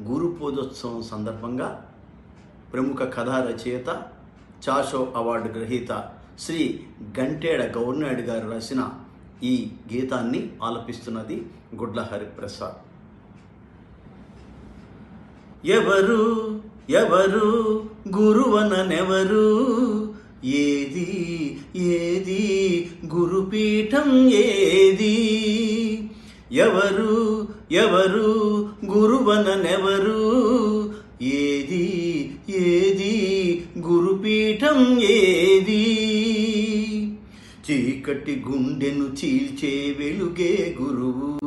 గురు పూజోత్సవం సందర్భంగా ప్రముఖ కథా రచయిత చాషో అవార్డు గ్రహీత శ్రీ గంటేడ గౌర్నాయుడు గారు రాసిన ఈ గీతాన్ని ఆలపిస్తున్నది గుడ్ల హరిప్రసాద్. ఎవరు ఎవరు గురువననెవరు? ఏది ఏది గురుపీఠం ఏది? ఎవరు ఎవరు గురువననెవరు? ఏది ఏది గురుపీఠం ఏది? చీకటి గుండెను చీల్చే వెలుగే గురువు.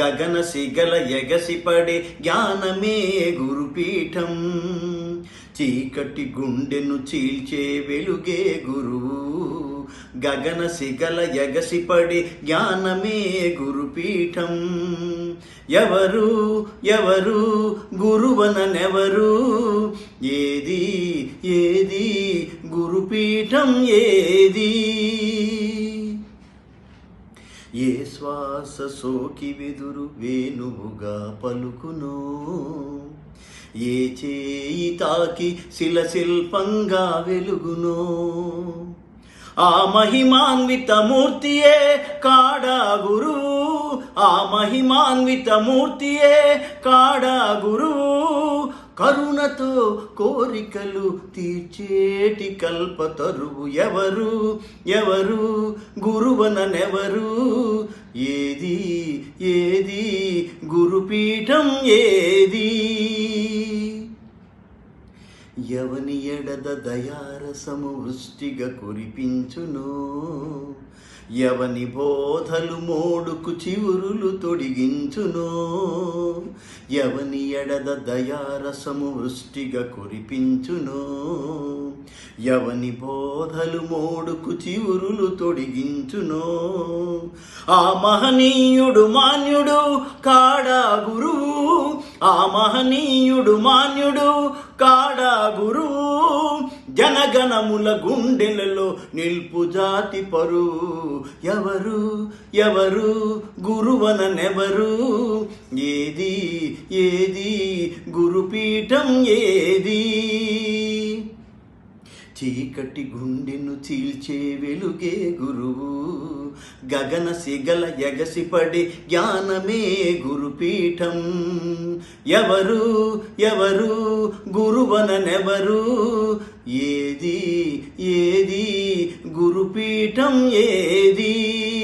గగన సిగల ఎగసిపడే జ్ఞానమే గురుపీఠం. చీకటి గుండెను చీల్చే వెలుగే గురువు. గగన సిగల ఎగసిపడి జ్ఞానమే గురుపీఠం. ఎవరు ఎవరు గురువననెవరు? ఏది ఏది గురుపీఠం ఏది? ఏ శ్వాస సోకి వెదురు వేణువుగా పలుకునో? ఏ చేయి తాకి శిల శిల్పంగా వెలుగునో? ఆ మహిమాన్విత మూర్తియే కాడా గురు. ఆ మహిమాన్విత మూర్తియే కాడా గురు. కరుణతో కోరికలు తీర్చేటి కల్పతరువు ఎవరు? ఎవరు? గురువననెవరు? ఏది? ఏది? గురుపీఠం ఏది? ఎవని ఎడద దయారసము వృష్టిగా కురిపించును. ఎవని బోధలు మోడుకు చివురులు తొడిగించును. ఎవని ఎడద దయారసము వృష్టిగా కురిపించును. ఎవని బోధలు మోడుకు చివురులు తొడిగించును. ఆ మహనీయుడు మాన్యుడు కాడా గురు ఆ మహనీయుడు మాన్యుడు కాడా గురువు జనగణముల గుండెలలో నిల్పు జాతి పరు. ఎవరు? ఎవరు? గురువననెవరు? ఏది? ఏది? గురుపీఠం ఏది? చీకటి గుండెను చీల్చే వెలుగే గురువు గగన సిగల ఎగసిపడి జ్ఞానమే గురుపీఠం. ఎవరు ఎవరు గురువననెవరు? ఏది ఏది గురుపీఠం ఏది?